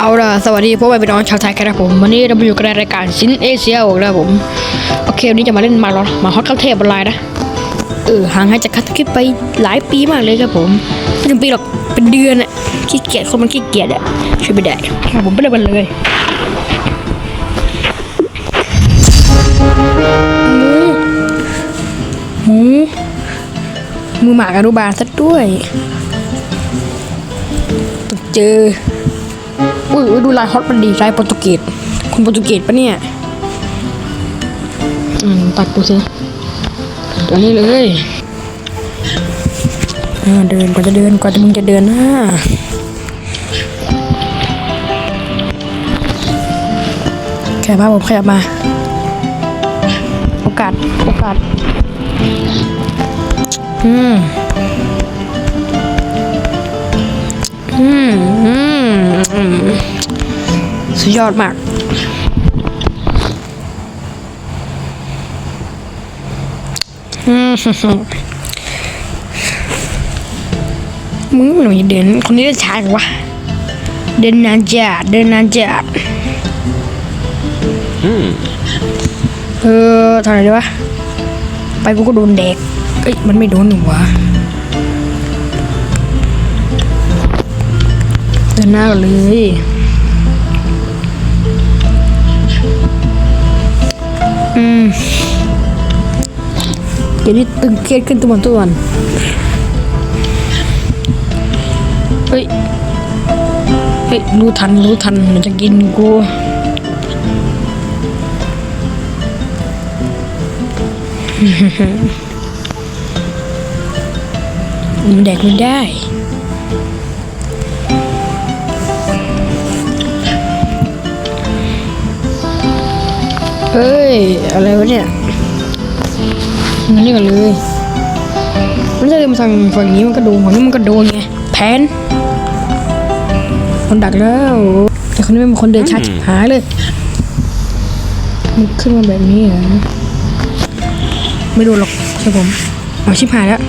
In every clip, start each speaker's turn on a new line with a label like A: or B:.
A: เอาล่ะสวัสดีพ่อแม่พี่น้องชาวไทยครับผมวันนี้เราอยู่กันในรายการซินเอเชียนะครับผมโอเควันนี้จะมาเล่นมาแล้วมาฮอตคัพเทพออนไลน์นะเออห่างหายจากคัตคิปไปหลายปีมากเลยครับผมไม่ถึงปีหรอกเป็นเดือนอะขี้เกียจคนมันขี้เกียจอะช่วยไม่ได้ครับผมไปเลยวันเลยหมูมูมือหมากอนุบาลซะด้วยต้องเจอ อุ้ยอุ้ยดูลายฮอตมันดีลายโปรตุเกสคนโปรตุเกสปะเนี่ยอืมตัดดูสิตัวนี้เลยอ่าเดินกว่าจะเดินกว่าจะมึงจะเดินนะแค่พาผมขยับมา โอกาส โอกาส อืม อืมอืม อืมสุดยอดมากอืมมึงหนูเดินคนนี้ได้ช้าจังวะเดินนานจัดเดินนานจัดเออทำอะไรดีวะ ไปกูก็โดนแดกเอ้ย มันไม่โดนหนูวะ เดินหน้าก่อนเลยอืมเดี๋ยวนี้ตึงเครียดขึ้นทุกวันทุกวันเฮ้ย เฮ้ย รู้ทัน รู้ทัน มันจะกินกูมันแดกไม่ได้ เฮ้ย อะไรวะเนี่ยงั้นนี่กันเลย มันจะเดินมาทางฝั่งนี้มันก็โดนฝั่งนี้มันก็โดนไง แผนคนดักแล้ว แต่คนนี้เป็นคนเดินช้าชิบหายเลย มันขึ้นมาแบบนี้เหรอ ไม่โดนหรอกใช่ผมเอาชิบหายแล้ว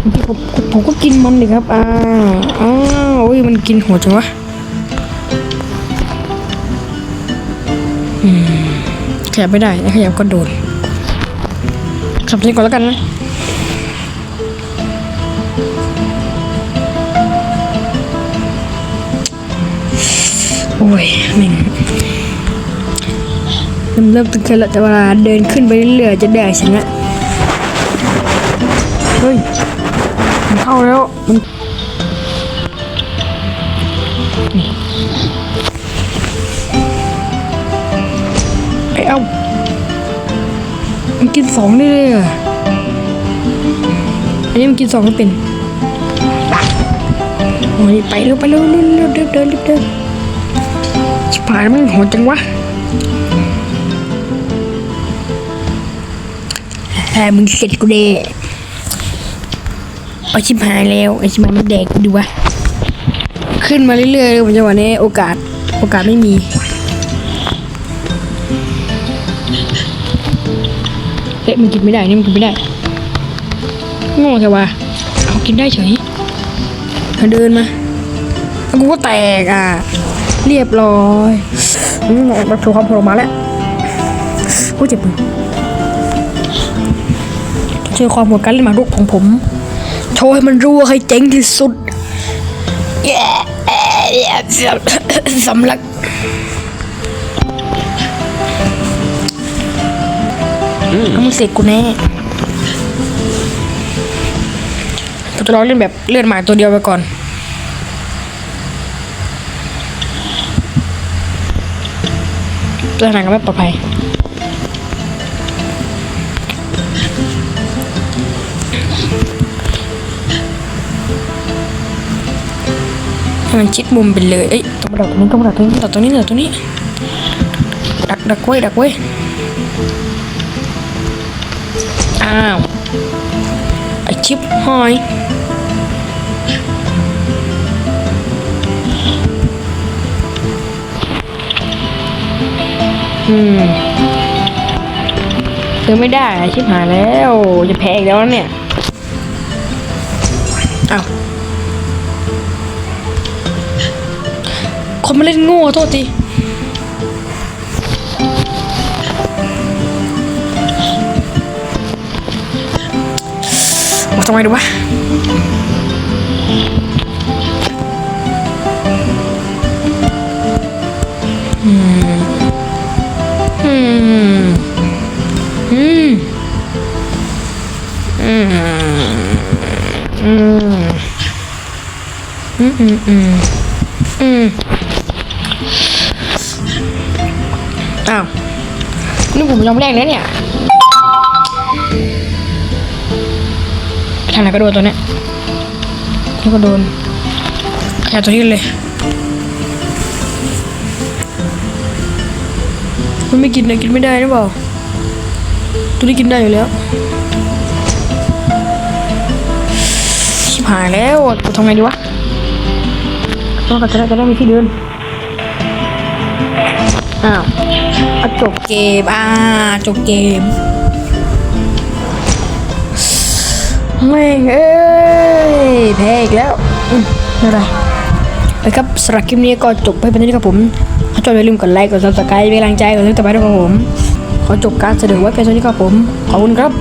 A: ผมผมผมก็กินมันดิครับ อ้าวอ้าวโอ้ย มันกินหัวจังวะ อืม ขยับไม่ได้ขยับก็โดนขับนี้ก่อนแล้วกันนะโอ้ยแม่งเริ่มเริ่มตึงเคยแล้วแต่เวลาเดินขึ้นไปเรื่อยๆจะได้ชนะเฮ้ยมันเข้าแล้วมัน เอ้ามันกินสองได้เลยอันนี้มันกินสองก็เป็นโอ้ยไปเร็วไปเร็วเร็วเร็วเดินเดินเดินชิบหายมันโหดจังวะแหมมึงเสร็จกูเด้เอาชิบหายแล้วไอชิบหายมันแดกกูดูวะขึ้นมาเรื่อยๆเลยผมจังหวะนี้โอกาสโอกาสไม่มี เอ๊ะมันกินไม่ได้ นี่มันกินไม่ได้โง่ใช่ปะเอากินได้เฉยเอาเดินมาแล้วกูก็แตกอะ เรียบร้อยอืมมาถูกความโผล่มาแล้วกูเจ็บมือเจอความโหดการเล่นหมากรุกของผม โชว์ให้มันรู้ว่าใครเจ๋งที่สุดเย้เย้สำลัก เอามึงเสกกูแน่กูจะลองเล่นแบบเลือดหมาตัวเดียวไปก่อน ตัวไหนก็ไม่ปลอดภัยให้มันชิดมุมไปเลย เอ้ยต้องมาดักตรงนี้ต้องมาดักตรงนี้ดักตรงนี้ดักตรงนี้ ดักดักไว้ดักไว้ อ้าวไอชิปหอยอืมเธอไม่ได้อะชิปหายแล้ว จะแพ้อีกแล้วนะเนี่ยอ้าวคนมาเล่นโง่โทษที ทำไมดูวะอืม อืม อืม อืม อืม อืม อืม อืม อืม อ้าว นี่ผมยังไม่แรกเลยเนี่ย ทางไหนก็โดนตัวเนี้ยนี่ก็โดนแค่ตัวนี้เลย มันไม่กินเลยกินไม่ได้หรือเปล่า ตัวนี้กินได้อยู่แล้วชิบหายแล้วกูทำไงดีวะต้องกัดจะได้จะได้มีที่เดิน อ้าวจบเกม อ่า จบเกม ไม่เอ้ยแพ้อีกแล้วไม่เป็นไรไปครับสำหรับคลิปนี้ก็จบไปเป็นที่ครับผมถ้าชอบอย่าลืมกดไลค์กดซับสไครต์เป็นกำลังใจกดติดต่อไปด้วยครับผม ขอจบการเสนอไว้เป็นเท่านี้ครับผม ขอบคุณครับ